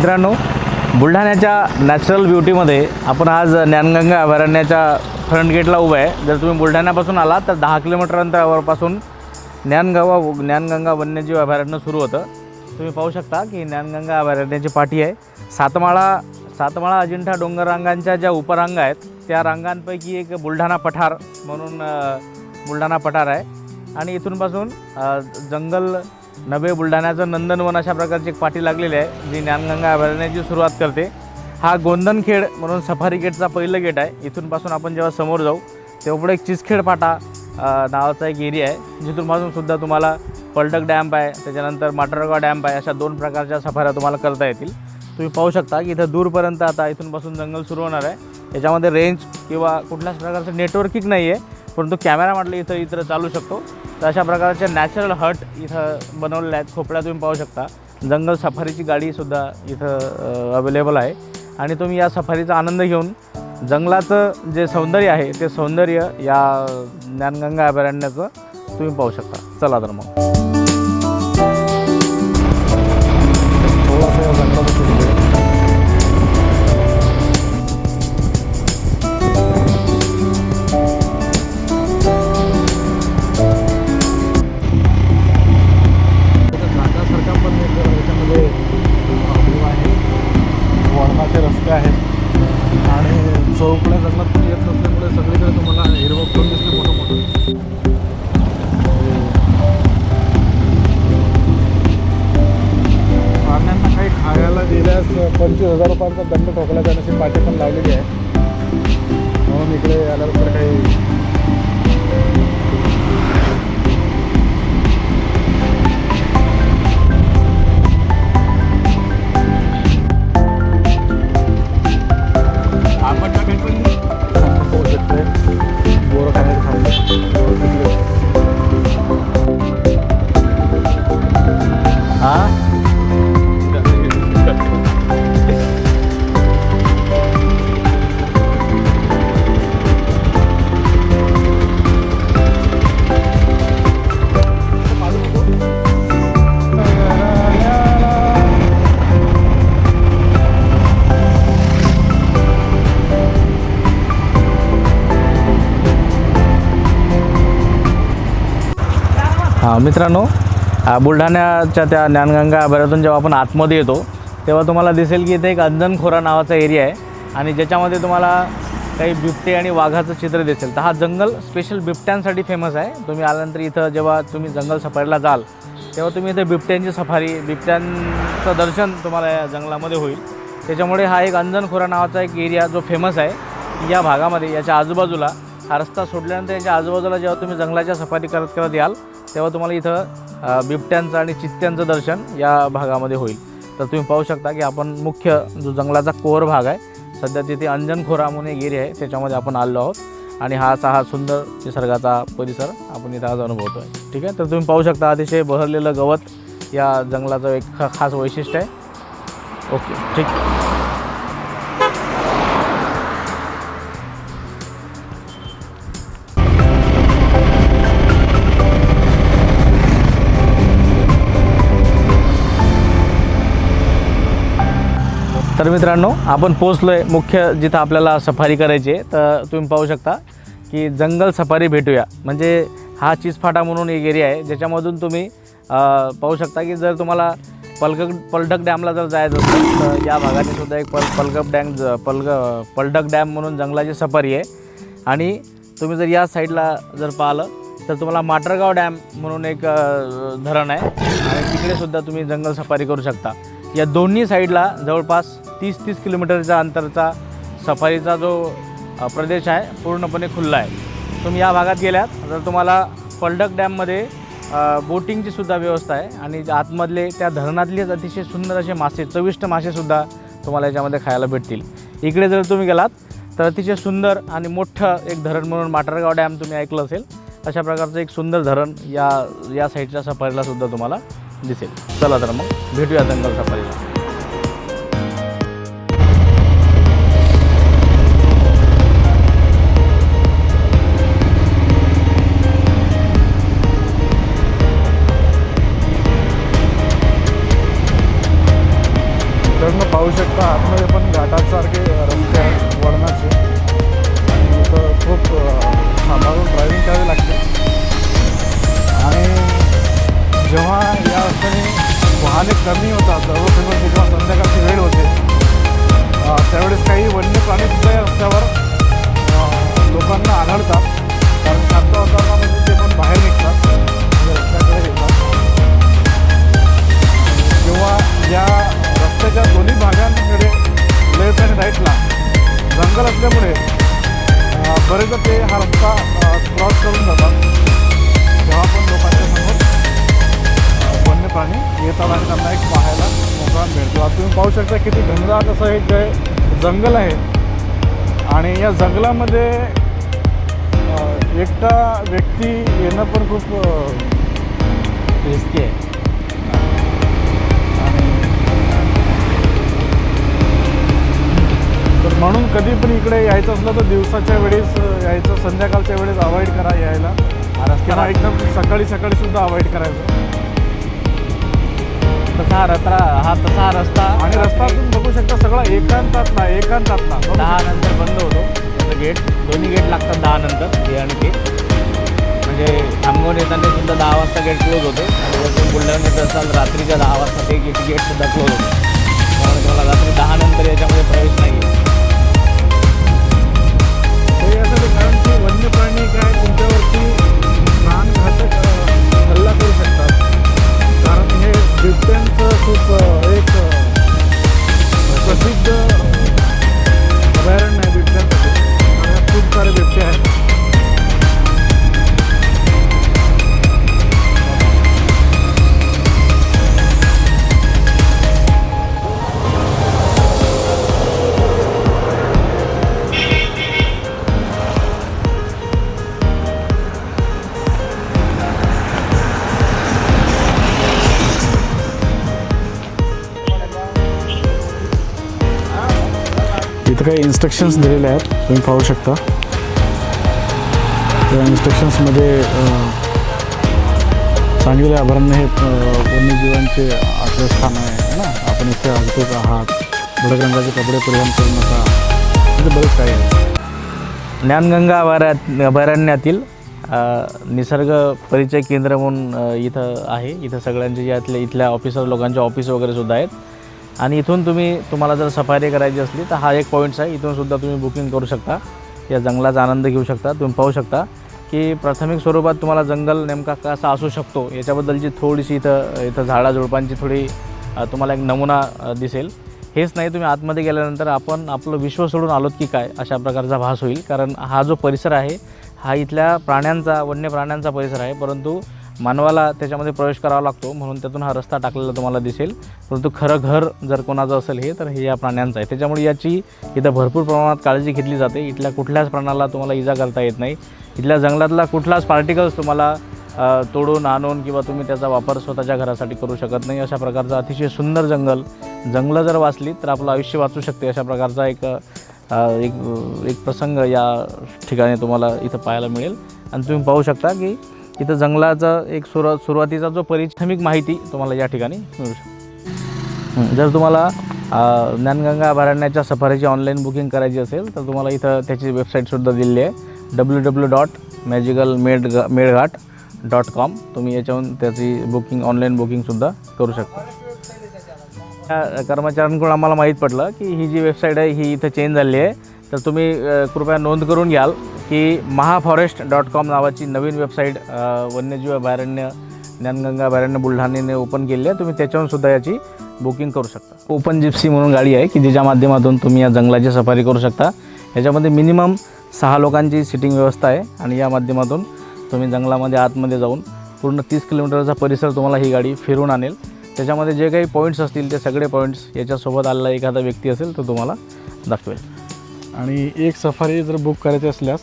मित्रांनो बुलढाण्याच्या नॅचरल ब्युटीमध्ये आपण आज ज्ञानगंगा अभयारण्याच्या फ्रंट गेटला उभं आहे. जर तुम्ही बुलढाण्यापासून आलात तर दहा किलोमीटर अंतरावरपासून ज्ञानगावा ज्ञानगंगा वन्यजीव अभयारण्य सुरू होतं. तुम्ही पाहू शकता की ज्ञानगंगा अभयारण्याची पाठी आहे. सातमाळा सातमाळा अजिंठा डोंगर रांगांच्या ज्या उपरांगा आहेत त्या रांगांपैकी एक बुलढाणा पठार म्हणून बुलढाणा पठार आहे. आणि इथूनपासून जंगल नवे बुलढाण्याचं नंदनवन अशा प्रकारची एक पाठी लागलेली आहे जी ज्ञानगंगा अभयारण्याची सुरुवात करते. हा गोंदनखेड म्हणून सफारी गेटचा पहिलं गेट आहे. इथूनपासून आपण जेव्हा समोर जाऊ तेव्हा पुढे एक चिसखेड फाटा नावाचा एक एरिया आहे जिथूनपासून सुद्धा तुम्हाला पलटक डॅम्प आहे त्याच्यानंतर माटरगाव डॅम्प आहे अशा दोन प्रकारच्या सफाऱ्या तुम्हाला करता येतील. तुम्ही पाहू शकता की इथं दूरपर्यंत आता इथूनपासून जंगल सुरू होणार आहे. याच्यामध्ये रेंज किंवा कुठल्याच प्रकारचं नेटवर्किंग नाही आहे. परंतु कॅमेरा म्हटलं इथं इथं चालू शकतो. तर अशा प्रकारचे नॅचरल हट इथं बनवलेल्या आहेत. खोपड्या तुम्ही पाहू शकता. जंगल सफारीची गाडीसुद्धा इथं अवेलेबल आहे. आणि तुम्ही या सफारीचा आनंद घेऊन जंगलाचं जे सौंदर्य आहे ते सौंदर्य या ज्ञानगंगा अभयारण्याचं तुम्ही पाहू शकता. चला तर मग. हजार रुपयांचा दंड ठोकला जाण्याची पाठी पण लावलेली आहे. म्हणून इकडे आल्यानंतर काही मित्रांनो बुलढाण्याच्या त्या ज्ञानगंगा अभयातून जेव्हा आपण आतमध्ये येतो तेव्हा तुम्हाला दिसेल की इथे एक अंजनखोरा नावाचा एरिया आहे. आणि ज्याच्यामध्ये तुम्हाला काही बिबटे आणि वाघाचं चित्र दिसेल. तर हा जंगल स्पेशल बिबट्यांसाठी फेमस आहे. तुम्ही आल्यानंतर इथं जेव्हा तुम्ही जंगल सफारीला जाल तेव्हा तुम्ही इथे बिबट्यांची सफारी बिबट्यांचं दर्शन तुम्हाला या जंगलामध्ये होईल. त्याच्यामुळे हा एक अंजनखोरा नावाचा एक एरिया जो फेमस आहे या भागामध्ये याच्या आजूबाजूला हा रस्ता सोडल्यानंतर याच्या आजूबाजूला जेव्हा तुम्ही जंगलाच्या सफारी करत करत याल तेव्हा तुम्हाला इथं बिबट्यांचं आणि चित्त्यांचं दर्शन या भागामध्ये होईल. तर तुम्ही पाहू शकता की आपण मुख्य जो जंगलाचा कोर भाग आहे सध्या तिथे अंजनखोरा म्हणून एक एरिया आहे त्याच्यामध्ये आपण आलो आहोत. आणि हा असा हा सुंदर निसर्गाचा परिसर आपण इथं आज अनुभवतो आहे ठीक आहे? तर तुम्ही पाहू शकता अतिशय बहरलेलं गवत या जंगलाचं एक खा खास वैशिष्ट्य आहे. ओके ठीक. तर मित्रांनो आपण पोचलो आहे मुख्य जिथं आपल्याला सफारी करायची आहे. तर तुम्ही पाहू शकता की जंगल सफारी भेटूया. म्हणजे हा चीजफाटा म्हणून एक एरिया आहे. ज्याच्यामधून तुम्ही पाहू शकता की जर तुम्हाला पलकक पलटक डॅमला जर जायचं असेल तर या भागाने सुद्धा एक पल पलकप डॅम ज- पलग पलटक डॅम म्हणून जंगलाची सफारी आहे. आणि तुम्ही जर या साईडला जर पाहिलं तर तुम्हाला माटरगाव डॅम म्हणून एक धरण आहे. आणि तिकडे सुद्धा तुम्ही जंगल सफारी करू शकता. या दोन्ही साईडला जवळपास तीस तीस किलोमीटरच्या अंतरचा सफारीचा जो प्रदेश आहे पूर्णपणे खुल्ला आहे. तुम्ही या भागात गेल्यात तर तुम्हाला पलडक डॅममध्ये बोटिंगची सुद्धा व्यवस्था आहे आणि आतमधले त्या धरणातलेच अतिशय सुंदर असे मासे चविष्ट मासेसुद्धा तुम्हाला याच्यामध्ये खायला भेटतील. इकडे जर तुम्ही गेलात तर अतिशय सुंदर आणि मोठं एक धरण म्हणून माटरगाव डॅम तुम्ही ऐकलं असेल. अशा प्रकारचं एक सुंदर धरण या या साईडच्या सफारीला सुद्धा तुम्हाला दिसेल. चला तर मग भेटूया जंगल सफारीला. तर पाहू शकता आतमध्ये पण घाटासारखे रस्ते आहेत वळणाचे. आता तुम्ही पाहू शकता किती घनदाट असं एक जे जंगल आहे. आणि या जंगलामध्ये एकटा व्यक्ती येणं पण खूप रिस्की आहे. तर म्हणून कधी पण इकडे यायचं असलं तर दिवसाच्या वेळेस यायचं संध्याकाळच्या वेळेस अवॉइड करा यायला. एकदम सकाळी सकाळी सुद्धा अवॉइड करायचं. तसा रस्ता हा तसा हा रस्ता. आणि रस्ता तुम्ही बघू शकता सगळा एकांतातला एकांतातला बघू दहा शकता. नंतर बंद होतो. त्याचं गेट दोन्ही गेट लागतात दहा नंतर हे आणि ते. म्हणजे थांबवून येताना सुद्धा दहा वाजता गेट क्लोज होते. आणि तुम्ही बुलढाणा येत असाल रात्रीच्या दहा वाजता ते गेट गेटसुद्धा क्लोज होते. त्यामुळे तुम्हाला रात्री दहा नंतर याच्यामध्ये प्रवेश नाही आहे कारण की वन्य प्राणी काय तुमच्यावरती कारण हे बिबट्यांचं खूप इथं काही इन्स्ट्रक्शन्स दिलेले आहेत. तुम्ही पाहू शकता. त्या इन्स्ट्रक्शन्समध्ये सांगली अभयारण्य हे वन्यजीवांचे आश्रयस्थान आहे ना? आपण इथे आगतोच आहात. भडक रंगाचे कपडे परिधान करू नका. इथे बरेच काही आहे. ज्ञानगंगा अभयारण्य अभयारण्यातील निसर्ग परिचय केंद्र म्हणून इथं आहे. इथं सगळ्यांचे यातले इथल्या ऑफिसर लोकांचे ऑफिस वगैरे सुद्धा आहेत. आणि इथून तुम्ही तुम्हाला जर सफारी करायची असली तर हा एक पॉईंट्स आहे. इथून सुद्धा तुम्ही बुकिंग करू शकता. या जंगलाचा आनंद घेऊ शकता. तुम्ही पाहू शकता की प्राथमिक स्वरूपात तुम्हाला जंगल नेमका कसा असू शकतो याच्याबद्दलची थोडीशी इथं इथं झाडाझुडपांची थोडी तुम्हाला एक नमुना दिसेल. हेच नाही तुम्ही आतमध्ये गेल्यानंतर आपण आपलं विश्व सोडून आलोत की काय अशा प्रकारचा भास होईल. कारण हा जो परिसर आहे हा इथल्या प्राण्यांचा वन्य प्राण्यांचा परिसर आहे. परंतु मानवाला त्याच्यामध्ये प्रवेश करावा लागतो म्हणून त्यातून हा रस्ता टाकलेला तुम्हाला दिसेल. परंतु खरं घर जर कोणाचं असेल हे तर हे या प्राण्यांचं आहे. त्याच्यामुळे याची इथं भरपूर प्रमाणात काळजी घेतली जाते. इथल्या कुठल्याच प्राण्याला तुम्हाला इजा करता येत नाही. इथल्या जंगलातला कुठलाच पार्टिकल्स तुम्हाला तोडून आणून किंवा तुम्ही त्याचा वापर स्वतःच्या घरासाठी करू शकत नाही. अशा प्रकारचं अतिशय सुंदर जंगल. जंगलं जर वाचली तर आपलं आयुष्य वाचू शकते. अशा प्रकारचा एक एक एक प्रसंग या ठिकाणी तुम्हाला इथं पाहायला मिळेल. आणि तुम्ही पाहू शकता की इथं जंगलाचा एक सुरुवात सुरुवातीचा जो परिश्रमिक माहिती तुम्हाला या ठिकाणी मिळू शकते. जर तुम्हाला ज्ञानगंगा अभयारण्याच्या सफारीची ऑनलाईन बुकिंग करायची असेल तर तुम्हाला इथं त्याची वेबसाईटसुद्धा दिलेली आहे. W W dot magical made Melghat dot com तुम्ही याच्यावरून त्याची बुकिंग ऑनलाईन बुकिंगसुद्धा करू शकता. त्या कर्मचाऱ्यांकडून आम्हाला माहीत पडलं की ही जी वेबसाईट आहे ही इथं चेंज झाली आहे. तर तुम्ही कृपया नोंद करून घ्याल. की महाफॉरेस्ट डॉट कॉम नावाची नवीन वेबसाईट वन्यजीव अभयारण्य ज्ञानगंगा अभयारण्य बुलढाणेने ओपन केली आहे. तुम्ही त्याच्यावरून सुद्धा याची बुकिंग करू शकता. ओपन जिप्सी म्हणून गाडी आहे की जिच्या माध्यमातून तुम्ही या जंगलाची सफारी करू शकता. याच्यामध्ये मिनिमम सहा लोकांची सिटिंग व्यवस्था आहे आणि या माध्यमातून तुम्ही जंगलामध्ये आतमध्ये जाऊन पूर्ण तीस किलोमीटरचा परिसर तुम्हाला ही गाडी फिरून आणेल. त्याच्यामध्ये जे काही पॉईंट्स असतील ते सगळे पॉईंट्स याच्यासोबत आलेला एखादा व्यक्ती असेल तो तुम्हाला दाखवेल. आणि एक सफारी जर बुक करायची असल्यास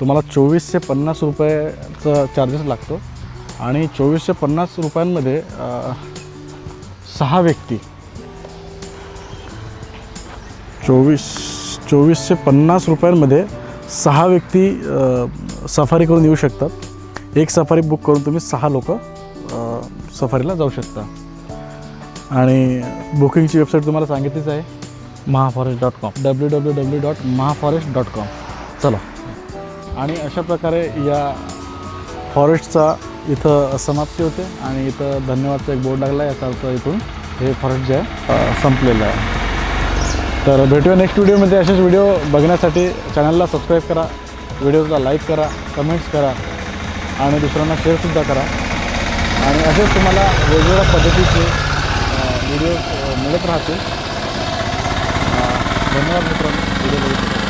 तुम्हाला चोवीसशे पन्नास रुपयाचा चार्जेस लागतो. आणि चोवीसशे पन्नास रुपयांमध्ये सहा व्यक्ती. चोवीस चोवीसशे पन्नास रुपयांमध्ये सहा व्यक्ती सफारी करून येऊ शकतात. एक सफारी बुक करून तुम्ही सहा लोक सफारीला जाऊ शकता. आणि बुकिंगची वेबसाईट तुम्हाला सांगितलीच आहे. Mahaforest dot com. W W W dot Mahaforest dot com. चला. आणि अशा प्रकारे या फॉरेस्टचा इथं समाप्ती होते आणि इथं धन्यवादचा एक बोर्ड लागला याचा अर्थ इथून हे फॉरेस्ट जे आहे संपलेलं आहे. तर भेटूया नेक्स्ट व्हिडिओमध्ये असेच व्हिडिओ बघण्यासाठी चॅनलला सबस्क्राईब करा व्हिडिओला लाईक करा कमेंट्स करा आणि दुसऱ्यांना शेअरसुद्धा करा. आणि असेच तुम्हाला वेगवेगळ्या पद्धतीचे व्हिडिओ मिळत राहतील. धन्यवाद मित्रांनो. व्हिडिओ बघितल्याबद्दल.